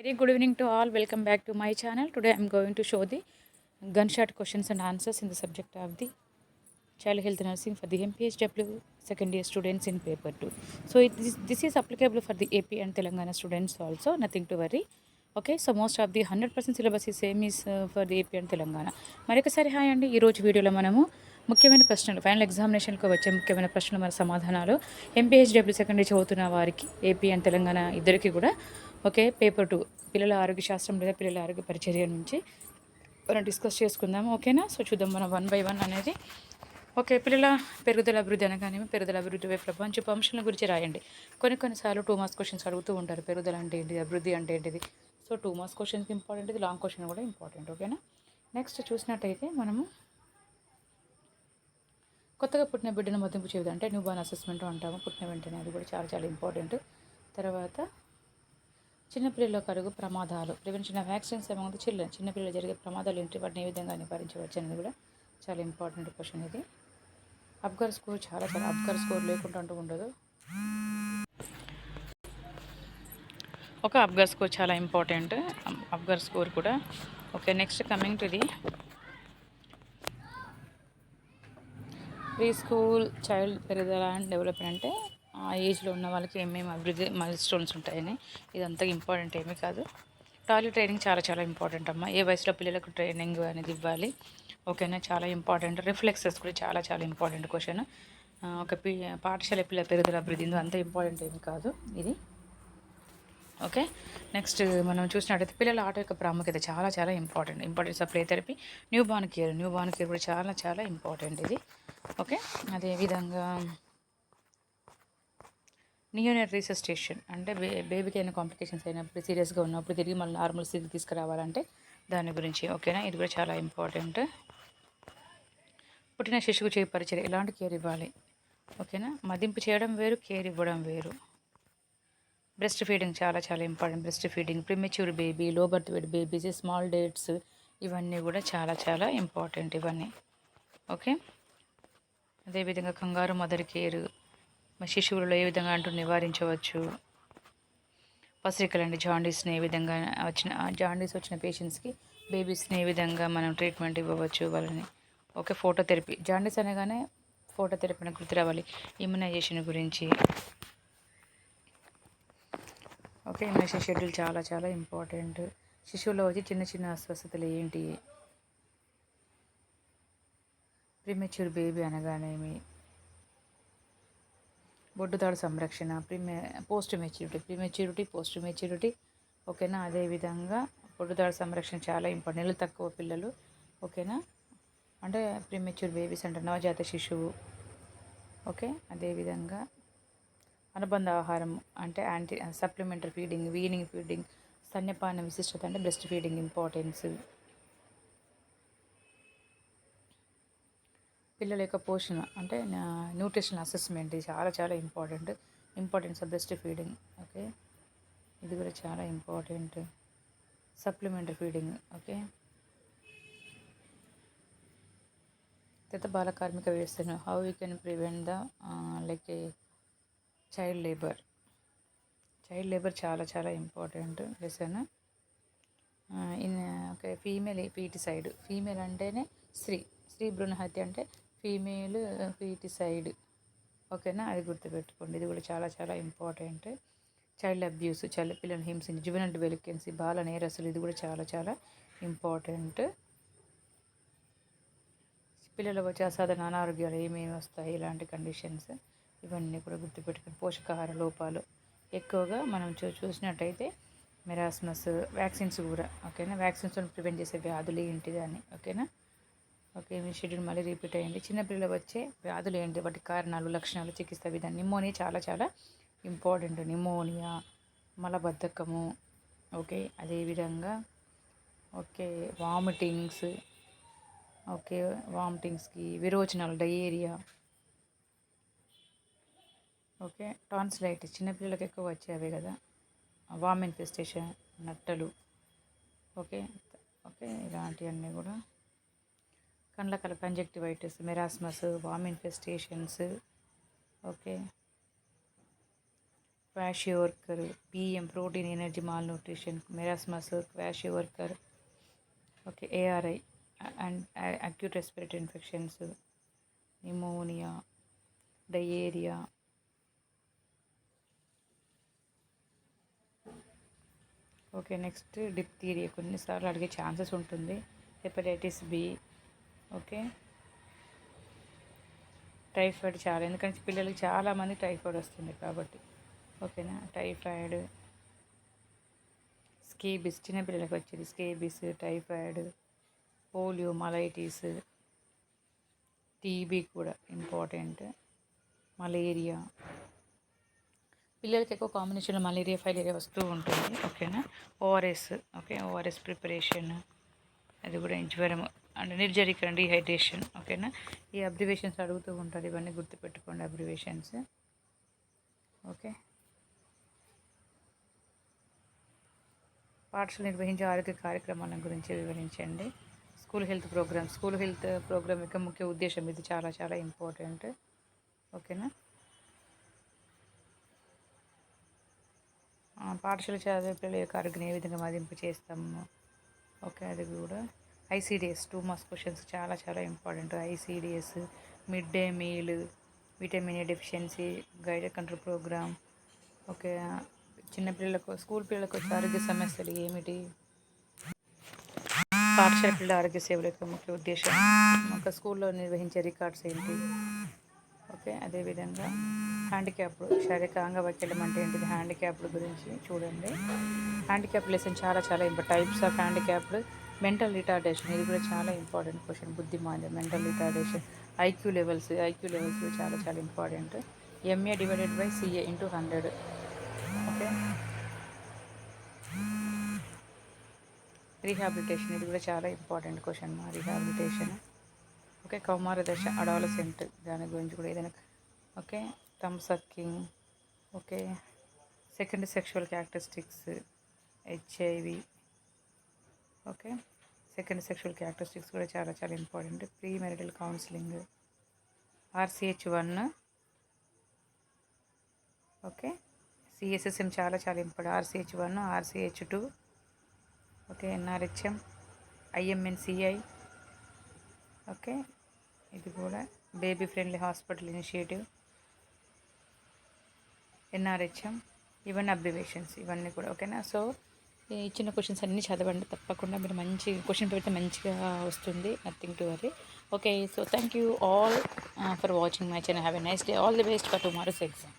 Very good evening to all welcome back to my channel today I'm going to show the gun shot questions and answers in the subject of the child health nursing for the MPSW second year students in paper two so it this is applicable for the AP and Telangana students also nothing to worry okay so most of the hundred percent syllabus ఈ same is for the AP and Telangana మరొకసారి hi అండి. ఈరోజు వీడియోలో మనము ముఖ్యమైన ప్రశ్నలు final ఎగ్జామినేషన్కి వచ్చే ముఖ్యమైన ప్రశ్నలు మన సమాధానాలు ఎంపీహెచ్డబ్ల్యూ సెకండ్ ఇయర్ చదువుతున్న వారికి ఏపీ అండ్ తెలంగాణ ఇద్దరికి కూడా ఓకే పేపర్ టూ. పిల్లల ఆరోగ్య శాస్త్రం లేదా పిల్లల ఆరోగ్య పరిచర్య నుంచి మనం డిస్కస్ చేసుకుందాం ఓకేనా? సో చూద్దాం మనం వన్ బై వన్ అనేది. ఓకే పిల్లల పెరుగుదల అభివృద్ధి అనగానే పెరుగుదల అభివృద్ధి వైపు ప్రపంచ అంశాల గురించి రాయండి. కొన్ని కొన్నిసార్లు టూ మార్క్స్ క్వశ్చన్స్ అడుగుతూ ఉంటారు. పెరుగుదల అంటే ఏంటిది? అభివృద్ధి అంటే ఏంటిది? సో టూ మార్క్స్ క్వశ్చన్కి ఇంపార్టెంట్ ఇది లాంగ్ క్వశ్చన్ కూడా ఇంపార్టెంట్ ఓకేనా? నెక్స్ట్ చూసినట్టయితే మనము కొత్తగా పుట్టిన బిడ్డను మదింపు చేయదు అంటే న్యూ బార్న్ అసెస్మెంట్ అంటాము. పుట్టిన వెంటనే అది కూడా చాలా చాలా ఇంపార్టెంట్ తర్వాత చిన్నపిల్లల కరుగు ప్రమాదాలు prevention of accidents among children చిన్నపిల్లలు జరిగే ప్రమాదాలు ఏంటి? వాటిని ఏ విధంగా నివారించవచ్చు అనేది కూడా చాలా ఇంపార్టెంట్ క్వశ్చన్ ఇది. అబ్గర్ స్కోర్ చాలా చాలా అబ్గర్ స్కోర్ లేకుండా అంటూ ఉండదు. ఒక అబ్గర్ స్కోర్ చాలా ఇంపార్టెంట్ అబ్గర్ స్కోర్ కూడా. Okay next coming to the preschool child పెరుగుదల అండ్ డెవలప్మెంట్ అంటే ఆ ఏజ్లో ఉన్న వాళ్ళకి ఏమేమి అభివృద్ధి మైల్ స్టోన్స్ ఉంటాయని ఇదంతా ఇంపార్టెంట్ ఏమీ కాదు. టాయిలెట్ ట్రైనింగ్ చాలా చాలా ఇంపార్టెంట్ అమ్మ. ఏ వయసులో పిల్లలకు ట్రైనింగ్ అనేది ఇవ్వాలి ఓకేనా? చాలా ఇంపార్టెంట్ రిఫ్లెక్సెస్ కూడా చాలా చాలా ఇంపార్టెంట్ క్వశ్చన్ ఒక పి పాఠశాల పిల్లల పెరుగుదల అభివృద్ధి ఇందులో అంత ఇంపార్టెంట్ ఏమి కాదు ఇది. ఓకే? నెక్స్ట్ మనం చూసినట్టయితే పిల్లల ఆట యొక్క ప్రాముఖ్యత చాలా చాలా important importance of play therapy newborn care newborn care కూడా చాలా చాలా ఇంపార్టెంట్ ఇది. ఓకే? అదేవిధంగా నియోనేట్ రీసెస్టేషన్ అంటే బే బేబీకి అయిన కాంప్లికేషన్స్ అయినప్పుడు సీరియస్గా ఉన్నప్పుడు తిరిగి మళ్ళీ నార్మల్ స్థితికి తీసుకురావాలంటే దాని గురించి ఓకేనా ఇది కూడా చాలా ఇంపార్టెంట్ పుట్టిన శిశువు చేపరిచే ఎలాంటి కేర్ ఇవ్వాలి? ఓకేనా మదింపు చేయడం వేరు కేర్ ఇవ్వడం వేరు. బ్రెస్ట్ ఫీడింగ్ చాలా చాలా important breastfeeding premature baby low birth weight babies small dates ఇవన్నీ కూడా చాలా చాలా ఇంపార్టెంట్ ఇవన్నీ. ఓకే అదేవిధంగా కంగారు మదర్ కేర్ శిశువులలో ఏ విధంగా అంటూ నివారించవచ్చు? పసిరికలండి జాండీస్ని ఏ విధంగా వచ్చిన జాండీస్ వచ్చిన పేషెంట్స్కి బేబీస్ని ఏ విధంగా మనం ట్రీట్మెంట్ ఇవ్వవచ్చు వాళ్ళని? ఓకే ఫోటో థెరపీ జాండీస్ అనగానే ఫోటో థెరపీని గుర్తు రావాలి. ఇమ్యునైజేషన్ గురించి. ఓకే ఇమ్యునైజేషన్ షెడ్యూల్ చాలా చాలా ఇంపార్టెంట్ శిశువులో వచ్చి చిన్న చిన్న అస్వస్థతలు ఏంటి? ప్రిమెచ్యూర్ బేబీ అనగానేమి? బొడ్డుతాడు సంరక్షణ ప్రిమె postmaturity prematurity post maturity. ఓకేనా? అదేవిధంగా బొడ్డుతాడు సంరక్షణ చాలా ఇంపార్టెంట్. నెలలు తక్కువ పిల్లలు. ఓకేనా? అంటే ప్రిమెచ్యూర్ బేబీస్ అంటే నవజాత శిశువు. ఓకే? అదేవిధంగా అనుబంధ ఆహారం అంటే anti supplementary feeding weaning feeding స్తన్యపాన విశిష్టత అంటే బ్రెస్ట్ ఫీడింగ్ ఇంపార్టెన్స్. పిల్లల యొక్క పోషణ అంటే న్యూట్రిషన్ అసెస్మెంట్ ఇది చాలా చాలా important. Importance of breastfeeding okay? ఇది కూడా చాలా ఇంపార్టెంట్. Supplementary feeding okay? తర్వాత బాల కార్మిక వ్యవస్థను how you can prevent the like child labour child labour చాలా చాలా important lesson in okay female PT side female అంటేనే స్త్రీ. స్త్రీ భ్రూణ హత్య అంటే ఫీమేల్ పీటి సైడ్. ఓకేనా? అది గుర్తుపెట్టుకోండి. ఇది కూడా చాలా చాలా ఇంపార్టెంట్. చైల్డ్ అబ్యూస్ చల్ల పిల్లల హింసించి జువెనల్ వెలికెన్సీ బాల నేరస్తులు ఇది కూడా చాలా చాలా ఇంపార్టెంట్. పిల్లలు వచ్చే అసాధారణ అనారోగ్యాలు ఏమేమి వస్తాయి? ఇలాంటి కండిషన్స్? ఇవన్నీ కూడా గుర్తుపెట్టుకుని పోషకాహార లోపాలు. ఎక్కువగా మనం చూ చూసినట్టయితే మెరాస్మస్ వ్యాక్సిన్స్ కూడా. ఓకేనా? వ్యాక్సిన్స్ ప్రివెంట్ చేసే వ్యాధులు ఏంటిది అని. ఓకేనా? ఓకే మీ షెడ్యూల్ మళ్ళీ రిపీట్ అయ్యింది చిన్నపిల్లలు వచ్చే వ్యాధులు ఏంటి? వాటి కారణాలు లక్షణాలు చికిత్స విధానం నిమోనియా చాలా చాలా ఇంపార్టెంట్ నిమోనియా మలబద్ధకము ఓకే అదేవిధంగా ఓకే వామిటింగ్స్ ఓకే వామిటింగ్స్కి విరోచనాలు డయేరియా ఓకే టాన్సిలైటిస్ చిన్నపిల్లలకి ఎక్కువ వచ్చేవి కదా? వామ్ ఇన్ఫెస్టేషన్ నట్టలు ఓకే ఓకే ఇలాంటివన్నీ కూడా కండ్లకల conjunctivitis marasmus worm infestations okay. Kwashiorkor PM protein energy malnutrition marasmus kwashiorkor okay ARI and acute respiratory infections pneumonia diarrhoea. Okay next diphtheria కొన్నిసార్లు అడిగే ఛాన్సెస్ ఉంటుంది. Hepatitis B okay. టైఫాయిడ్ చాలా ఎందుకంటే పిల్లలకి చాలామంది టైఫాయిడ్ వస్తుంది కాబట్టి. ఓకేనా? టైఫాయిడ్ స్కేబిస్ చిన్నపిల్లలకి వచ్చేది scabies typhoid poliomyelitis TB కూడా ఇంపార్టెంట్ మలేరియా పిల్లలకి ఎక్కువ కాంబినేషన్లో మలేరియా ఫైలేరియా వస్తూ ఉంటుంది. ఓకేనా? ORS okay? ఓఆర్ఎస్ ప్రిపరేషన్ అది కూడా జ్వరం అండ్ నిర్జరీకరణ డిహైడ్రేషన్ ఓకేనా? ఈ అబ్రివేషన్స్ అడుగుతూ ఉంటారు ఇవన్నీ గుర్తుపెట్టుకోండి అబ్రివేషన్స్ ఓకే? పాఠశాల నిర్వహించే ఆరోగ్య కార్యక్రమాల గురించి వివరించండి. School health programme school health programme యొక్క ముఖ్య ఉద్దేశం ఇది చాలా చాలా ఇంపార్టెంట్ ఓకేనా? పాఠశాల చదివే పిల్లల యొక్క ఆరోగ్యం ఏ విధంగా మదింపు చేస్తాము ఓకే అది కూడా. ఐసీడిఎస్ టూ మార్క్స్ క్వశ్చన్స్ చాలా చాలా important. ICDS mid day meal vitamin A deficiency guided control programme okay చిన్నపిల్లలకు స్కూల్ పిల్లలకు వచ్చే ఆరోగ్య సమస్యలు ఏమిటి? పాఠశాల పిల్లల ఆరోగ్య సేవల యొక్క ముఖ్య ఉద్దేశం ఒక స్కూల్లో నిర్వహించే రికార్డ్స్ ఏంటి? ఓకే అదేవిధంగా హ్యాండిక్యాప్డ్ శారీరక అంగవైకల్యం అంటే ఏంటిది? హ్యాండిక్యాప్డ్ గురించి చూడండి. హ్యాండిక్యాప్ లెసన్ చాలా చాలా important. Types of handicapped mental retardation ఇది కూడా చాలా important question బుద్ధిమాంద్యం mental retardation IQ levels IQ levels చాలా చాలా important MA divided by CA into hundred okay rehabilitation ఇది కూడా చాలా ఇంపార్టెంట్ క్వశ్చన్ మా రీహాబిలిటేషన్ ఓకే కౌమార దశ అడాలసెంట్ దాని గురించి కూడా ఏదైనా okay thumbs sucking okay second sexual characteristics HIV okay. Second sexual characteristics కూడా చాలా చాలా important premarital counselling RCH one okay. CSSM చాలా చాలా important RCH one RCH two okay. NRHM IMNCI okay. ఇది కూడా baby friendly hospital initiative NRHM ఇవన్నీ observations ఇవన్నీ కూడా ఓకేనా? సో ఇచ్చిన క్వశ్చన్స్ అన్నీ చదవండి తప్పకుండా మీరు మంచి క్వశ్చన్ పెడితే మంచిగా వస్తుంది nothing to worry okay so thank you all for watching my channel have a nice day all the best for tomorrow's exam